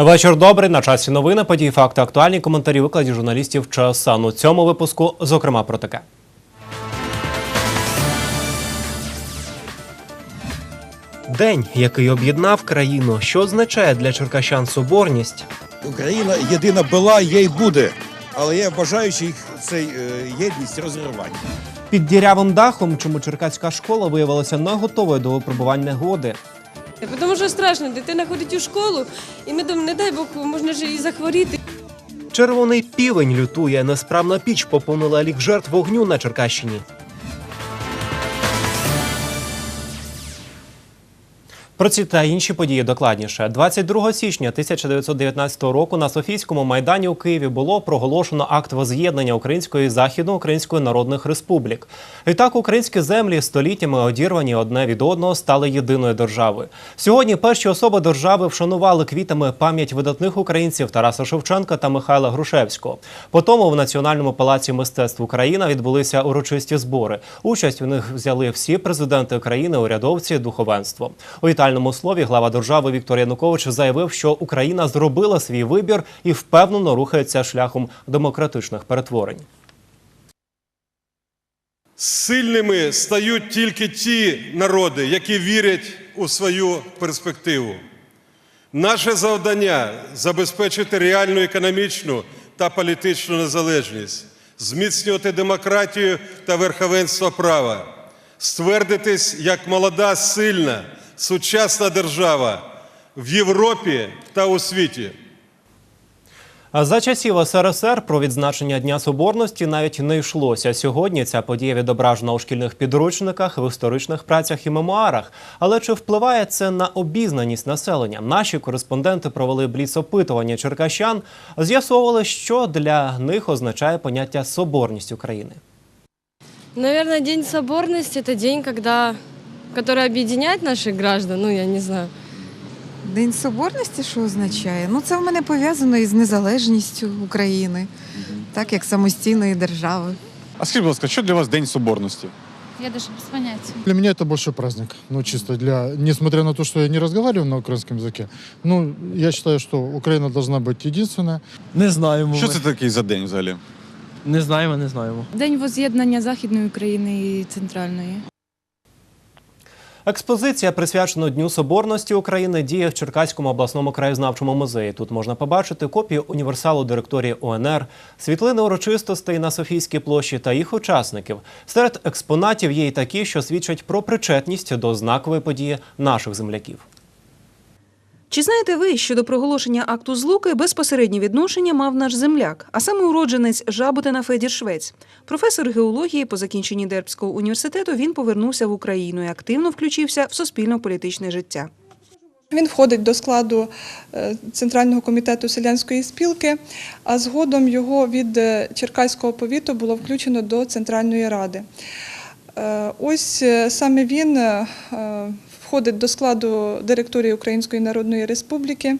Вечір добрий. На часі новини, події, факти, актуальні коментарі викладі журналістів ЧСАН. У цьому випуску, зокрема, про таке. День, який об'єднав країну, що означає для черкащан соборність. Україна єдина була, є й буде. Але я бажаю, їх цей е, єдність розривати. Під дірявим дахом, чому черкаська школа виявилася не готовою до випробувань негоди. Тому що страшно, дитина ходить у школу, і ми думаємо, не дай Бог, можна ж і захворіти. Червоний півень лютує. Несправна піч поповнила лік жертв вогню на Черкащині. Про ці та інші події докладніше. 22 січня 1919 року на Софійському майдані у Києві було проголошено акт воз'єднання Української і Західноукраїнської народних республік. І так українські землі століттями одірвані одне від одного стали єдиною державою. Сьогодні перші особи держави вшанували квітами пам'ять видатних українців Тараса Шевченка та Михайла Грушевського. Потім в Національному палаці мистецтв Україна відбулися урочисті збори. Участь у них взяли всі президенти країни, урядовці, духовенство. У вітальному слові глава держави Віктор Янукович заявив, що Україна зробила свій вибір і впевнено рухається шляхом демократичних перетворень. Сильними стають тільки ті народи, які вірять у свою перспективу. Наше завдання забезпечити реальну економічну та політичну незалежність, зміцнювати демократію та верховенство права, ствердитись як молода, сильна, сучасна держава в Європі та у світі. А За часів СРСР про відзначення Дня Соборності навіть не йшлося. Сьогодні ця подія відображена у шкільних підручниках, в історичних працях і мемуарах. Але чи впливає це на обізнаність населення? Наші кореспонденти провели бліц-опитування черкащан, з'ясовували, що для них означає поняття соборність України. Наверное, День соборности – это день, когда, который объединяет наших граждан, ну, я не знаю. День Соборності що означає? Ну, це в мене пов'язано із незалежністю України, так як самостійної держави. А скажіть, будь ласка, що для вас День Соборності? Я даже без понятия. Для меня это больше праздник. Ну, чисто для... Несмотря на то, что я не разговариваю на украинском языке, ну, я считаю, что Украина должна быть единственная. Не знаємо. Що ми. це такий за день взагалі? Не знаємо, не знаємо. День воз'єднання Західної України і Центральної. Експозиція, присвячена Дню Соборності України, діє в Черкаському обласному краєзнавчому музеї. Тут можна побачити копію універсалу директорії УНР, світлини урочистостей на Софійській площі та їх учасників. Серед експонатів є й такі, що свідчать про причетність до знакової події наших земляків. Чи знаєте ви, що до проголошення акту злуки безпосереднє відношення мав наш земляк, а саме уродженець Жаботина Федір Швець? Професор геології по закінченні Дербського університету він повернувся в Україну і активно включився в суспільно-політичне життя. Він входить до складу е, Центрального комітету селянської спілки, а згодом його від е, Черкаського повіту було включено до Центральної ради. Е, Ось саме він входить до складу директорії Української Народної Республіки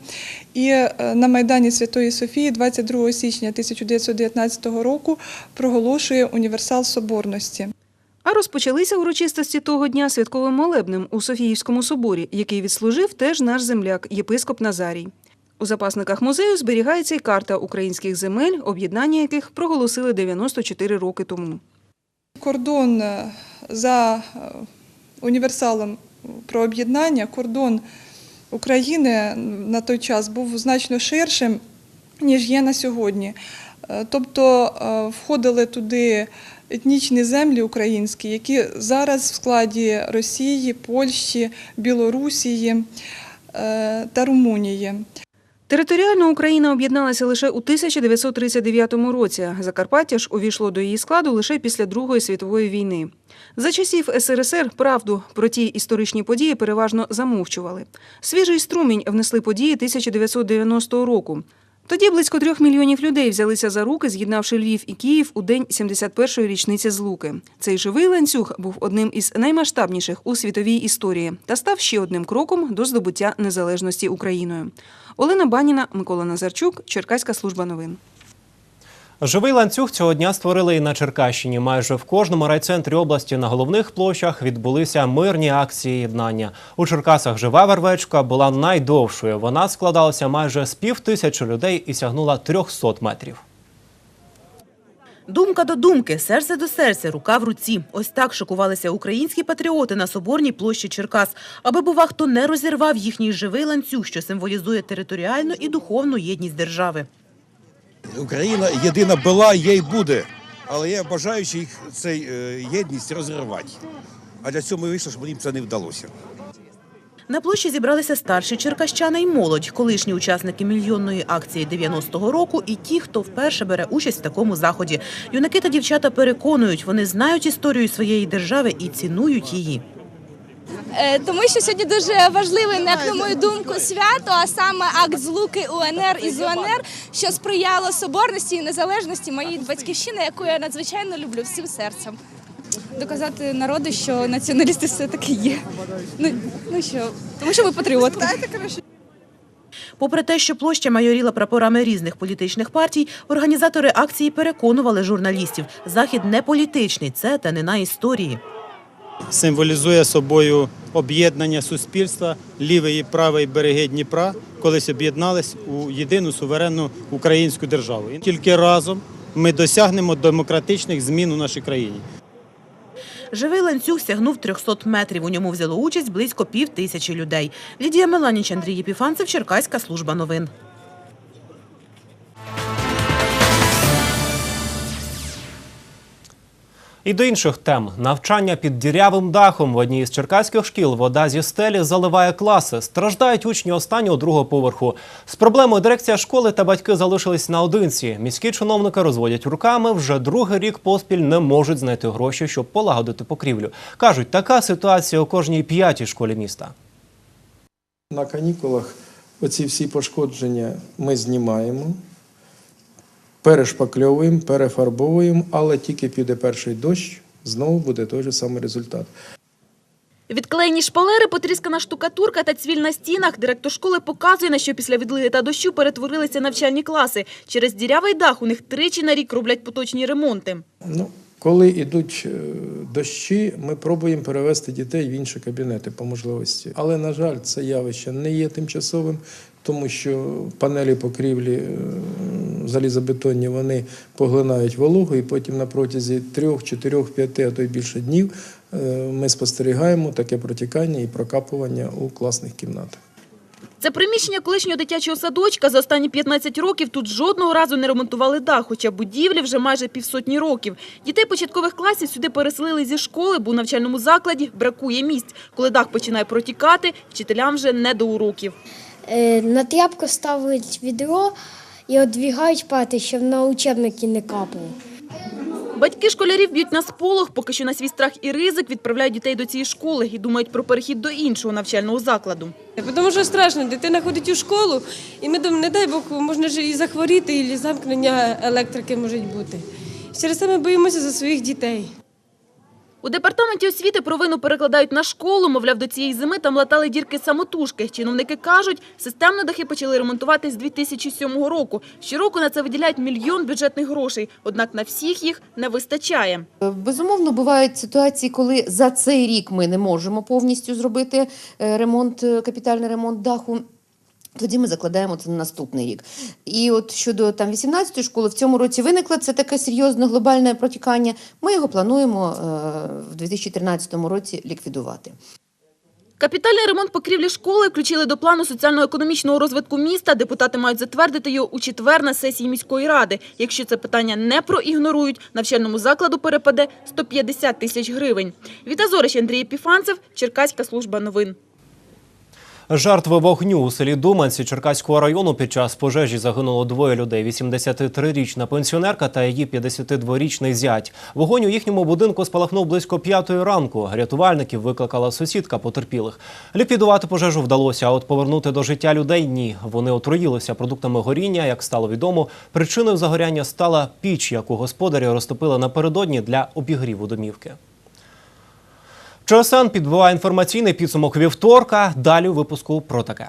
і е, на Майдані Святої Софії 22 січня 1919 року проголошує універсал соборності. А розпочалися урочистості того дня святковим молебнем у Софіївському соборі, який відслужив теж наш земляк, єпископ Назарій. У запасниках музею зберігається й карта українських земель, об'єднання яких проголосили 94 роки тому. Кордон е, за е, універсалом про об'єднання, кордон України на той час був значно ширшим, ніж є на сьогодні. Е, Тобто е, входили туди етнічні землі українські, які зараз в складі Росії, Польщі, Білорусії е, та Румунії. Територіально Україна об'єдналася лише у 1939 році. Закарпаття ж увійшло до її складу лише після Другої світової війни. За часів СРСР правду про ті історичні події переважно замовчували. Свіжий струмінь внесли події 1990 року. Тоді близько трьох мільйонів людей взялися за руки, з'єднавши Львів і Київ у день 71-ї річниці Злуки. Цей живий ланцюг був одним із наймасштабніших у світовій історії та став ще одним кроком до здобуття незалежності Україною. Олена Баніна, Микола Назарчук, Черкаська служба новин. Живий ланцюг цього дня створили і на Черкащині. Майже в кожному райцентрі області на головних площах відбулися мирні акції єднання. У Черкасах жива вервечка була найдовшою. Вона складалася майже з пів тисячі людей і сягнула 300 метрів. Думка до думки, серце до серця, рука в руці. Ось так шокувалися українські патріоти на Соборній площі Черкас, аби бува хто не розірвав їхній живий ланцюг, що символізує територіальну і духовну єдність держави. Україна єдина була, є й буде. Але я бажаючи їх цей е, єдність розривати. А для цього ми вийшли, щоб їм це не вдалося. На площі зібралися старші черкащани й молодь, колишні учасники мільйонної акції 90-го року і ті, хто вперше бере участь в такому заході. Юнаки та дівчата переконують, вони знають історію своєї держави і цінують її. Е, Тому що сьогодні дуже важливе, як на мою думку, свято, а саме акт злуки УНР із УНР, що сприяло соборності і незалежності моєї батьківщини, яку я надзвичайно люблю всім серцем. Доказати народу, що націоналісти все-таки є. Ну, ну що, тому що ми патріотки. Попри те, що площа майоріла прапорами різних політичних партій, організатори акції переконували журналістів, захід не політичний, це танина історії. Символізує собою об'єднання суспільства лівий і правий береги Дніпра, колись об'єднались у єдину суверенну українську державу. І тільки разом ми досягнемо демократичних змін у нашій країні. Живий ланцюг сягнув 300 метрів. У ньому взяло участь близько пів тисячі людей. Лідія Меланіч, Андрій Єпіфанцев, Черкаська служба новин. І до інших тем навчання під дірявим дахом в одній із черкаських шкіл вода зі стелі заливає класи. Страждають учні останнього другого поверху. З проблемою дирекція школи та батьки залишились наодинці. Міські чиновники розводять руками. Вже другий рік поспіль не можуть знайти гроші, щоб полагодити покрівлю. кажуть, така ситуація у кожній п'ятій школі міста. На канікулах оці всі пошкодження ми знімаємо, перешпакльовуємо, перефарбовуємо, але тільки піде перший дощ, знову буде той же самий результат. Відклеєні шпалери, потріскана штукатурка та цвіль на стінах. Директор школи показує, на що після відливи та дощу перетворилися навчальні класи. Через дірявий дах у них тричі на рік роблять поточні ремонти. Ну, коли йдуть е, дощі, ми пробуємо перевести дітей в інші кабінети по можливості. Але, на жаль, це явище не є тимчасовим, тому що панелі покрівлі е, залізобетонні вони поглинають вологу, і потім на протязі трьох, чотирьох, п'яти, а то й більше днів е, ми спостерігаємо таке протікання і прокапування у класних кімнатах. Це приміщення колишнього дитячого садочка. За останні 15 років тут жодного разу не ремонтували дах, хоча будівлі вже майже півсотні років. Дітей початкових класів сюди переселили зі школи, бо у навчальному закладі бракує місць. Коли дах починає протікати, вчителям вже не до уроків. На тряпку ставить відро і одвігають пати, щоб на учебники не капало. Батьки школярів б'ють на сполох, поки що на свій страх і ризик відправляють дітей до цієї школи і думають про перехід до іншого навчального закладу. Тому що страшно, дитина ходить у школу, і ми думаємо, не дай Бог, можна ж і захворіти, і замкнення електрики може бути. Через це ми боїмося за своїх дітей. У департаменті освіти провину перекладають на школу. Мовляв, до цієї зими там латали дірки самотужки. Чиновники кажуть, системно дахи почали ремонтувати з 2007 року. Щороку на це виділяють мільйон бюджетних грошей. Однак на всіх їх не вистачає. Безумовно, бувають ситуації, коли за цей рік ми не можемо повністю зробити е, ремонт, е, капітальний ремонт даху. Тоді ми закладаємо це на наступний рік. І от щодо там 18-ї школи, в цьому році виникло це таке серйозне глобальне протікання. Ми його плануємо е, в 2013 році ліквідувати. Капітальний ремонт покрівлі школи включили до плану соціально-економічного розвитку міста. Депутати мають затвердити його у четвер на сесії міської ради. Якщо це питання не проігнорують, навчальному закладу перепаде 150 тисяч гривень. Віта Зорич, Андрій Епіфанцев, Черкаська служба новин. Жертви вогню у селі Думанці Черкаського району під час пожежі загинуло двоє людей: 83-річна пенсіонерка та її 52-річний зять. Вогонь у їхньому будинку спалахнув близько п'ятої ранку. Рятувальників викликала сусідка потерпілих. Ліквідувати пожежу вдалося, а от повернути до життя людей ні. Вони отруїлися продуктами горіння. Як стало відомо, причиною загоряння стала піч, яку господарі розтопили напередодні для обігріву домівки. ЧСН підбиває інформаційний підсумок вівторка. Далі у випуску про таке.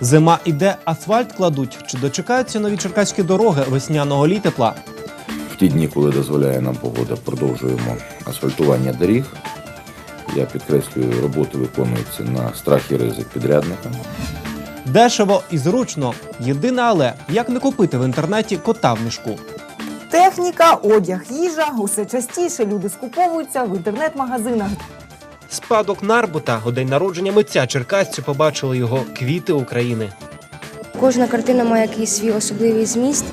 Зима іде, асфальт кладуть. Чи дочекаються нові черкаські дороги весняного літепла? В ті дні, коли дозволяє нам погода, продовжуємо асфальтування доріг. Я підкреслюю, роботи виконуються на страх і ризик підрядника. Дешево і зручно. Єдине але як не купити в інтернеті кота в мішку. Техніка, одяг, їжа усе частіше люди скуповуються в інтернет-магазинах. Спадок Нарбута у день народження митця черкасці побачили його квіти України. Кожна картина має якийсь свій особливий зміст.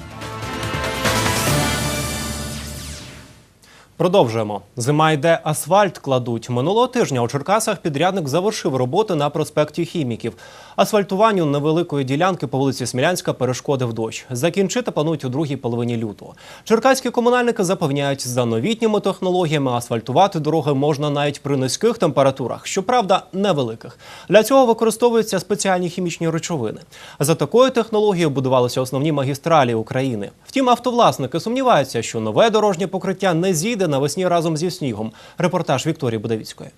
Продовжуємо. Зима йде, асфальт кладуть. Минулого тижня у Черкасах підрядник завершив роботи на проспекті Хіміків. Асфальтуванню невеликої ділянки по вулиці Смілянська перешкодив дощ. Закінчити планують у другій половині лютого. Черкаські комунальники запевняють, за новітніми технологіями асфальтувати дороги можна навіть при низьких температурах, щоправда, невеликих. Для цього використовуються спеціальні хімічні речовини. За такою технологією будувалися основні магістралі України. Втім, автовласники сумніваються, що нове дорожнє покриття не зійде навесні разом зі снігом. Репортаж Вікторії Будавіцької.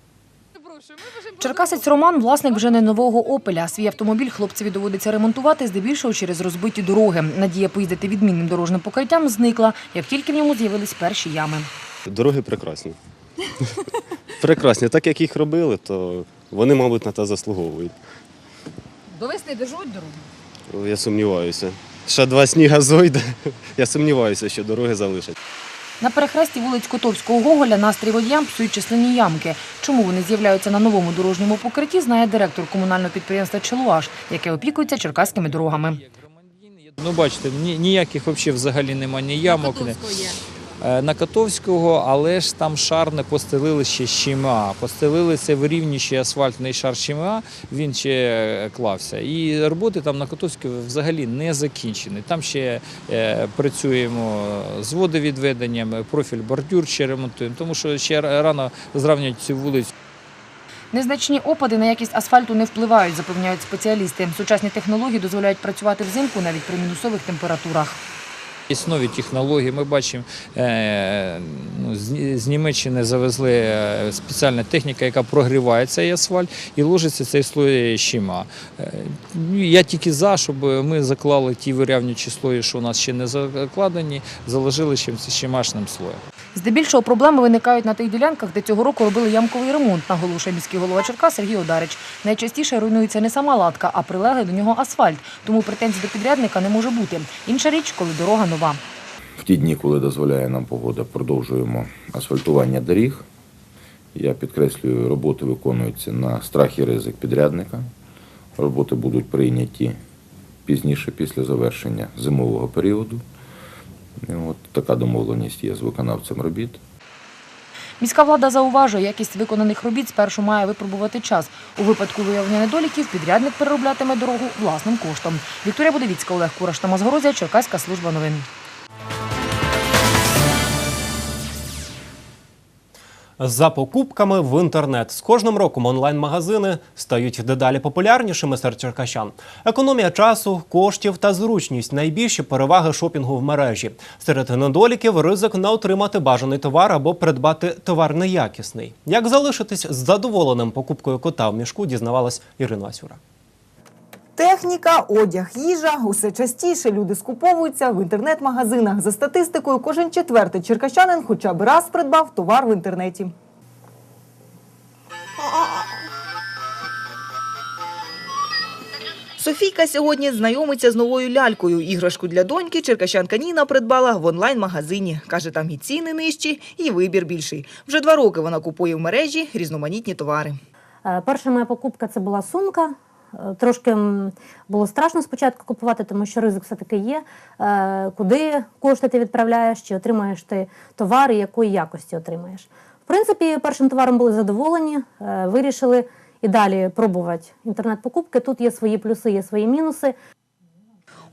Черкасець Роман – власник вже не нового «Опеля». Свій автомобіль хлопцеві доводиться ремонтувати здебільшого через розбиті дороги. Надія поїздити відмінним дорожним покриттям зникла, як тільки в ньому з'явились перші ями. Дороги прекрасні. прекрасні. Так як їх робили, то вони, мабуть, на те заслуговують. До весни доживуть дорогу? Я сумніваюся. Ще два сніга зойде. Я сумніваюся, що дороги залишать. На перехресті вулиць Котовського Гоголя настрій водіям псують численні ямки. Чому вони з'являються на новому дорожньому покритті, знає директор комунального підприємства «Челуаш», яке опікується черкаськими дорогами. Ну, бачите, ні- ніяких взагалі немає ні ямок. Котовського Е, На Котовського, але ж там шар не постелили ще з ЧМА. Постелили це вирівнюючий асфальтний шар ЧМА, він ще е, клався. І роботи там на Котовського взагалі не закінчені. Там ще е, працюємо з водовідведенням, профіль бордюр ще ремонтуємо, тому що ще рано зрівнювати цю вулицю. Незначні опади на якість асфальту не впливають, запевняють спеціалісти. Сучасні технології дозволяють працювати взимку навіть при мінусових температурах. Нові технології. Ми бачимо, е, ну, з- Німеччини завезли е, спеціальна техніка, яка прогріває цей асфальт і ложиться цей слой щима. Е, ну, Я тільки за, щоб ми заклали ті вирівнюючі слої, що у нас ще не закладені, заложили ще щимашним слоєм. Здебільшого проблеми виникають на тих ділянках, де цього року робили ямковий ремонт, наголошує міський голова Черкас Сергій Одарич. Найчастіше руйнується не сама латка, а прилеглий до нього асфальт. Тому претензій до підрядника не може бути. Інша річ, коли дорога нова. В ті дні, коли дозволяє нам погода, продовжуємо асфальтування доріг. Я підкреслюю, роботи виконуються на страх і ризик підрядника. Роботи будуть прийняті пізніше, після завершення зимового періоду. От така домовленість є з виконавцем робіт. Міська влада зауважує, якість виконаних робіт спершу має випробувати час. У випадку виявлення недоліків підрядник перероблятиме дорогу власним коштом. Вікторія Будовіцька, Олег Кураш, та Мазгорозія, Черкаська служба новин. За покупками в інтернет з кожним роком онлайн-магазини стають дедалі популярнішими серед черкащан. Економія часу, коштів та зручність найбільші переваги шопінгу в мережі. Серед недоліків ризик не отримати бажаний товар або придбати товар неякісний. Як залишитись задоволеним покупкою кота в мішку, дізнавалась Ірина Асюра. Техніка, одяг, їжа усе частіше люди скуповуються в інтернет-магазинах. За статистикою, кожен четвертий черкащанин хоча б раз придбав товар в інтернеті. Софійка сьогодні знайомиться з новою лялькою. Іграшку для доньки черкащанка Ніна придбала в онлайн-магазині. Каже, там і ціни нижчі, і вибір більший. Вже два роки вона купує в мережі різноманітні товари. Е, Перша моя покупка це була сумка. Е, Трошки було страшно спочатку купувати, тому що ризик все-таки є. Е, Куди кошти ти відправляєш, чи отримаєш ти товар, і якої якості отримаєш. В принципі, першим товаром були задоволені, е, вирішили і далі пробувати інтернет-покупки. Тут є свої плюси, є свої мінуси.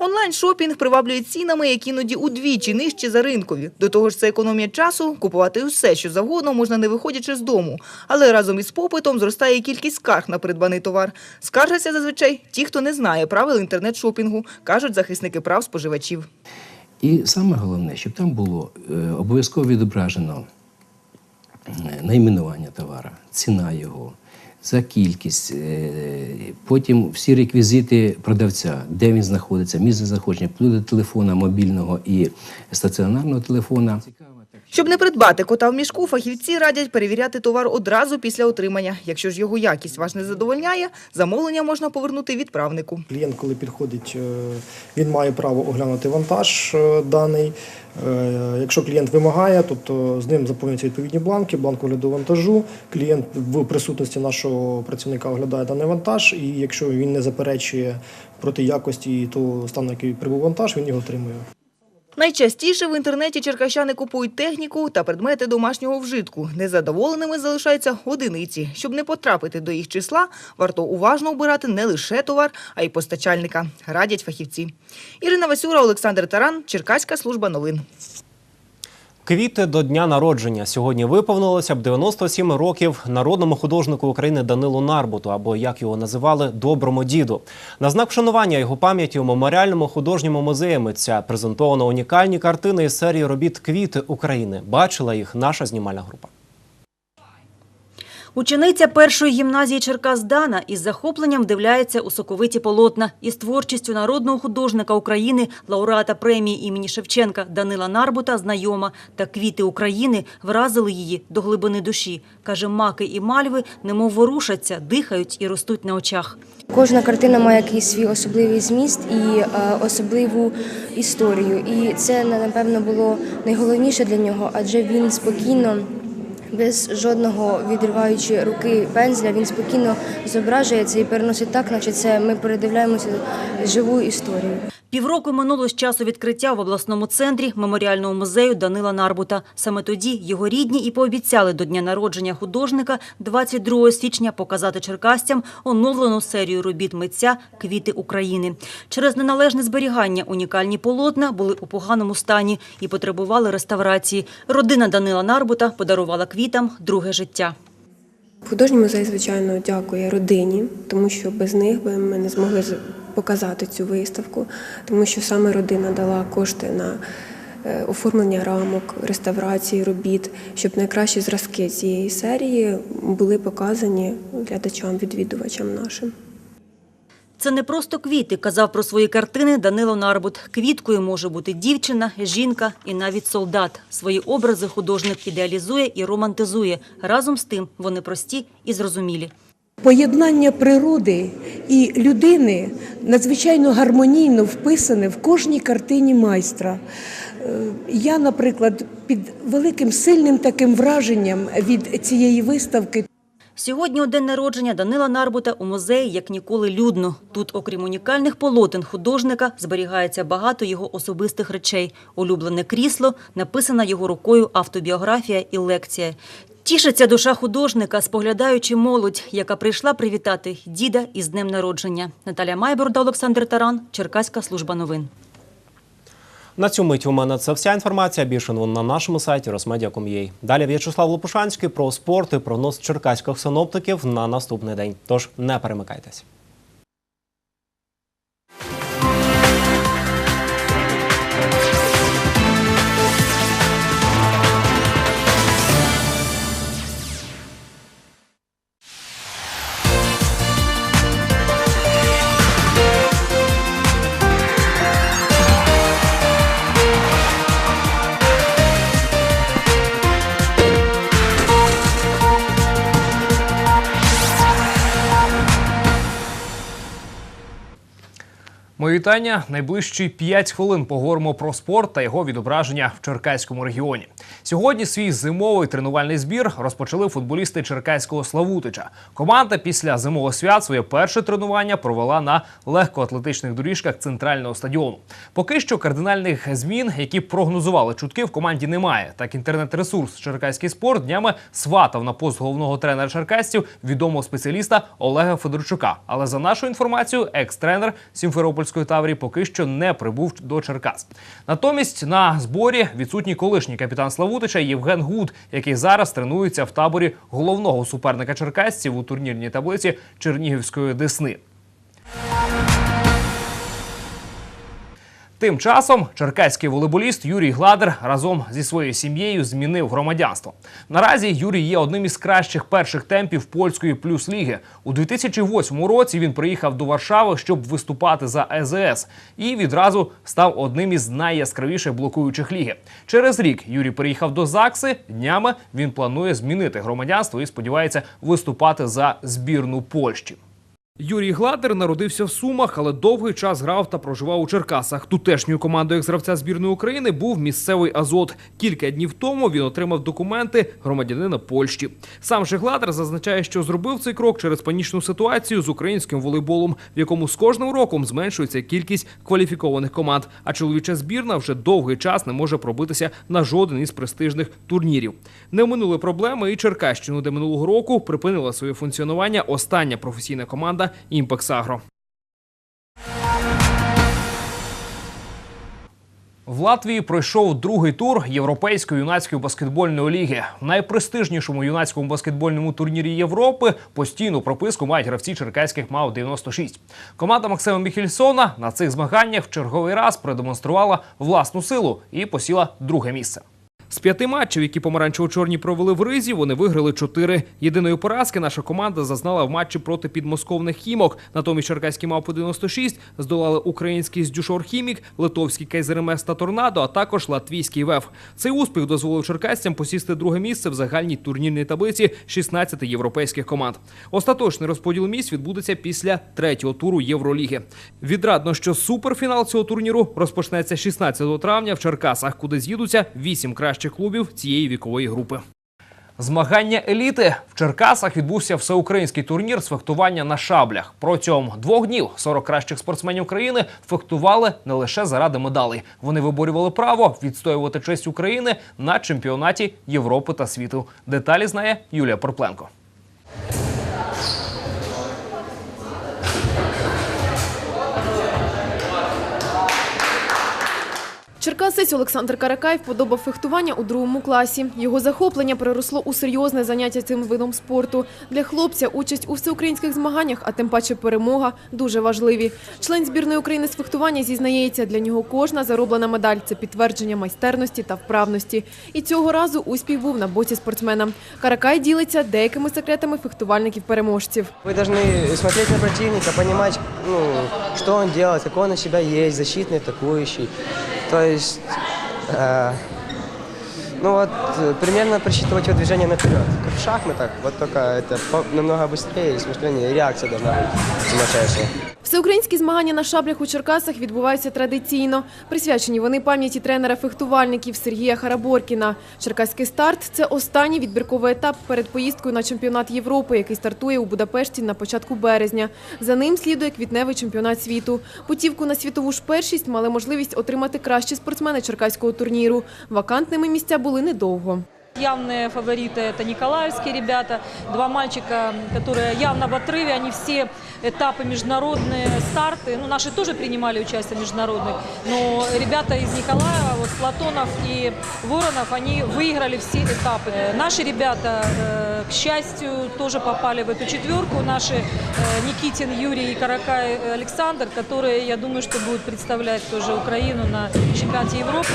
Онлайн-шопінг приваблює цінами, які іноді удвічі нижчі за ринкові. До того ж, це економія часу. Купувати усе, що завгодно, можна не виходячи з дому. Але разом із попитом зростає кількість скарг на придбаний товар. Скаржаться зазвичай ті, хто не знає правил інтернет-шопінгу, кажуть захисники прав споживачів. І саме головне, щоб там було е, обов'язково відображено е, найменування товара, ціна його, за кількість, е, потім всі реквізити продавця, де він знаходиться, місце знаходження, вплоть до телефона мобільного і стаціонарного телефона. Щоб не придбати кота в мішку, фахівці радять перевіряти товар одразу після отримання. Якщо ж його якість вас не задовольняє, замовлення можна повернути відправнику. Клієнт, коли підходить, е, він має право оглянути вантаж е, даний. Е, Якщо клієнт вимагає, тобто з ним заповнюються відповідні бланки, бланк огляду вантажу. Клієнт в присутності нашого працівника оглядає даний вантаж, і якщо він не заперечує проти якості і того стану, який прибув вантаж, він його отримує. Найчастіше в інтернеті черкащани купують техніку та предмети домашнього вжитку. Незадоволеними залишаються одиниці. Щоб не потрапити до їх числа, варто уважно обирати не лише товар, а й постачальника, радять фахівці. Ірина Васюра, Олександр Таран, Черкаська служба новин. Квіти до дня народження сьогодні виповнилося б 97 років народному художнику України Данилу Нарбуту, або як його називали, доброму діду. На знак вшанування його пам'яті у меморіальному художньому музеї митця презентовано унікальні картини із серії робіт Квіти України. Бачила їх наша знімальна група. Учениця першої гімназії Черкас Дана із захопленням вдивляється у соковиті полотна. Із творчістю народного художника України, лауреата премії імені Шевченка Данила Нарбута знайома. Та квіти України вразили її до глибини душі. Каже, маки і мальви немов ворушаться, дихають і ростуть на очах. Кожна картина має якийсь свій особливий зміст і е, особливу історію. І це напевно було найголовніше для нього, адже він спокійно. Без жодного відриваючи руки пензля, він спокійно зображує це і переносить так, наче це ми передивляємося живу історію. Півроку минуло з часу відкриття в обласному центрі меморіального музею Данила Нарбута. Саме тоді його рідні і пообіцяли до дня народження художника 22 січня показати черкасцям оновлену серію робіт митця Квіти України. Через неналежне зберігання унікальні полотна були у поганому стані і потребували реставрації. Родина Данила Нарбута подарувала квітам друге життя. Художній музей, звичайно, дякує родині, тому що без них би ми не змогли показати цю виставку, тому що саме родина дала кошти на е, оформлення рамок, реставрації робіт, щоб найкращі зразки цієї серії були показані глядачам, відвідувачам нашим. Це не просто квіти, казав про свої картини Данило Нарбут. Квіткою може бути дівчина, жінка і навіть солдат. Свої образи художник ідеалізує і романтизує. Разом з тим вони прості і зрозумілі. Поєднання природи і людини надзвичайно гармонійно вписане в кожній картині майстра. Е, Я, наприклад, під великим сильним таким враженням від цієї виставки. Сьогодні у день народження Данила Нарбута у музеї як ніколи людно. Тут, окрім унікальних полотен художника, зберігається багато його особистих речей. Улюблене крісло, написана його рукою автобіографія і лекція. Тішиться душа художника, споглядаючи молодь, яка прийшла привітати діда із днем народження. Наталя Майборда, Олександр Таран, Черкаська служба новин. На цю мить у мене це вся інформація. Більше новин на нашому сайті Росмедіа.com.ua. Далі В'ячеслав Лопушанський про спорт і прогноз черкаських синоптиків на наступний день. Тож не перемикайтесь. Вітання. Найближчі 5 хвилин поговоримо про спорт та його відображення в Черкаському регіоні. Сьогодні свій зимовий тренувальний збір розпочали футболісти Черкаського Славутича. Команда після зимових свят своє перше тренування провела на легкоатлетичних доріжках центрального стадіону. Поки що кардинальних змін, які прогнозували чутки, в команді немає. Так інтернет-ресурс Черкаський спорт днями сватав на пост головного тренера черкасців відомого спеціаліста Олега Федорчука. Але за нашу інформацію, екс-тренер Сімферопольської Таврії поки що не прибув до Черкас. Натомість на зборі відсутній колишній капітан Славутича Євген Гуд, який зараз тренується в таборі головного суперника черкасців у турнірній таблиці Чернігівської Десни. Тим часом черкаський волейболіст Юрій Гладер разом зі своєю сім'єю змінив громадянство. Наразі Юрій є одним із кращих перших темпів польської плюс ліги. У 2008 році він приїхав до Варшави, щоб виступати за ЕЗС, і відразу став одним із найяскравіших блокуючих ліги. Через рік Юрій переїхав до ЗАГСи. Днями він планує змінити громадянство і сподівається виступати за збірну Польщі. Юрій Гладер народився в Сумах, але довгий час грав та проживав у Черкасах. Тутешньою командою екс-гравця збірної України був місцевий Азот. Кілька днів тому він отримав документи громадянина Польщі. Сам же Гладер зазначає, що зробив цей крок через панічну ситуацію з українським волейболом, в якому з кожним роком зменшується кількість кваліфікованих команд. А чоловіча збірна вже довгий час не може пробитися на жоден із престижних турнірів. Не минули проблеми і Черкащину, де минулого року припинила своє функціонування остання професійна команда Імпекс Агро. В Латвії пройшов другий тур Європейської юнацької баскетбольної ліги. В найпрестижнішому юнацькому баскетбольному турнірі Європи постійну прописку мають гравці черкаських МАУ 96. Команда Максима Міхельсона на цих змаганнях в черговий раз продемонструвала власну силу і посіла друге місце. З п'яти матчів, які помаранчево-чорні провели в Ризі, вони виграли чотири. Єдиної поразки наша команда зазнала в матчі проти підмосковних хімок. Натомість черкаські мавпи 96 здолали український Здюшор Хімік, литовський Кайзеремес та Торнадо, а також латвійський ВЕФ. Цей успіх дозволив черкасцям посісти друге місце в загальній турнірній таблиці 16 європейських команд. Остаточний розподіл місць відбудеться після третього туру Євроліги. Відрадно, що суперфінал цього турніру розпочнеться 16 травня в Черкасах, куди з'їдуться вісім кращих клубів цієї вікової групи. Змагання еліти в Черкасах відбувся всеукраїнський турнір з фехтування на шаблях. Протягом двох днів 40 кращих спортсменів країни фехтували не лише заради медалей. Вони виборювали право відстоювати честь України на чемпіонаті Європи та світу. Деталі знає Юлія Порпленко. Черкасець Олександр Каракаєв подобав фехтування у другому класі. Його захоплення переросло у серйозне заняття цим видом спорту. Для хлопця участь у всеукраїнських змаганнях, а тим паче перемога, дуже важливі. Член збірної України з фехтування зізнається, для нього кожна зароблена медаль – це підтвердження майстерності та вправності. І цього разу успіх був на боці спортсмена. Каракай ділиться деякими секретами фехтувальників-переможців. Вы должны смотреть на противника, понимать, ну, что он делает, какой он у себя есть, защитный, атакующий. to uh. ну вот, э, примерно просчитывать его движение наперед. Как в шахматах, вот только это по- намного быстрее, и смышление, и реакция должна быть сумасшедшая. Всеукраїнські змагання на шаблях у Черкасах відбуваються традиційно. Присвячені вони пам'яті тренера фехтувальників Сергія Хараборкіна. Черкаський старт – це останній відбірковий етап перед поїздкою на чемпіонат Європи, який стартує у Будапешті на початку березня. За ним слідує квітневий чемпіонат світу. Путівку на світову ж першість мали можливість отримати кращі спортсмени черкаського турніру. Вакантними місця були недовго. Явные фавориты – это николаевские ребята, два мальчика, которые явно в отрыве, они все этапы международные, старты, ну наши тоже принимали участие в международных, но ребята из Николаева, вот Платонов и Воронов, они выиграли все этапы. Э, Наши ребята, э, к счастью, тоже попали в эту четверку, наши э, Никитин, Юрий и Каракай Александр, которые, я думаю, что будут представлять тоже Украину на чемпионате Европы.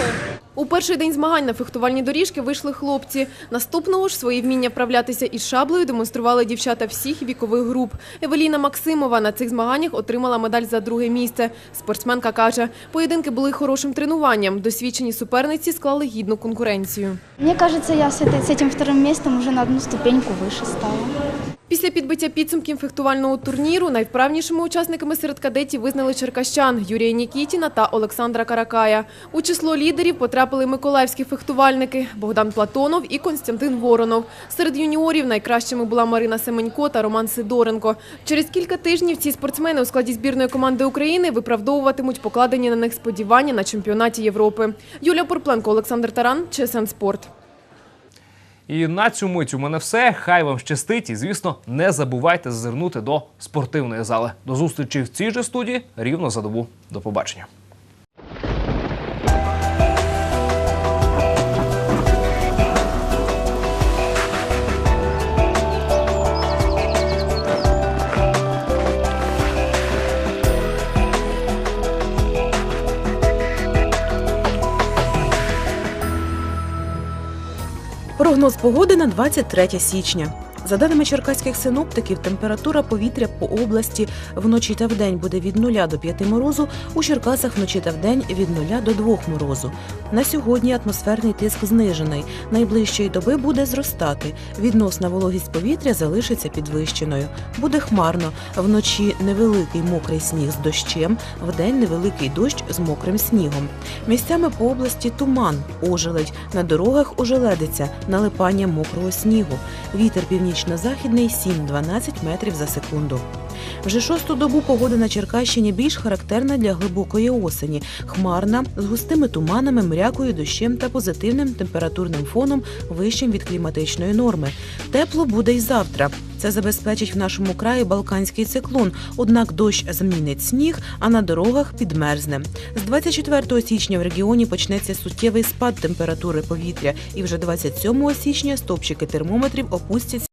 У перший день змагань на фехтувальні доріжки вийшли хлопці. Наступного ж свої вміння вправлятися із шаблею демонстрували дівчата всіх вікових груп. Евеліна Максимова на цих змаганнях отримала медаль за друге місце. Спортсменка каже, поєдинки були хорошим тренуванням. Досвідчені суперниці склали гідну конкуренцію. Мне кажется, я с, этой, с этим вторым местом уже на одну ступеньку выше стала. Після підбиття підсумків фехтувального турніру найвправнішими учасниками серед кадетів визнали черкащан Юрія Нікітіна та Олександра Каракая. У число лідерів потрапили миколаївські фехтувальники Богдан Платонов і Константин Воронов. Серед юніорів найкращими була Марина Семенько та Роман Сидоренко. Через кілька тижнів ці спортсмени у складі збірної команди України виправдовуватимуть покладені на них сподівання на чемпіонаті Європи. Юлія Порпленко, Олександр Таран, ЧСН Спорт. І на цю мить у мене все. Хай вам щастить. І звісно, не забувайте зазирнути до спортивної зали. До зустрічі в цій же студії рівно за добу. До побачення. Прогноз погоди на 23 січня. За даними черкаських синоптиків, температура повітря по області вночі та вдень буде від 0 до 5 морозу, у Черкасах вночі та вдень від 0 до 2 морозу. На сьогодні атмосферний тиск знижений. Найближчої доби буде зростати. Відносна вологість повітря залишиться підвищеною. Буде хмарно. Вночі невеликий мокрий сніг з дощем, вдень невеликий дощ з мокрим снігом. Місцями по області туман, ожеледь, на дорогах ожеледиться, налипання мокрого снігу. Вітер північно-західний 7-12 метрів за секунду. Вже шосту добу погода на Черкащині більш характерна для глибокої осені. Хмарна, з густими туманами, мрякою, дощем та позитивним температурним фоном вищим від кліматичної норми. Тепло буде й завтра. Це забезпечить в нашому краї балканський циклон. Однак дощ змінить сніг, а на дорогах підмерзне. З 24 січня в регіоні почнеться суттєвий спад температури повітря, і вже 27 січня стопчики термометрів опустяться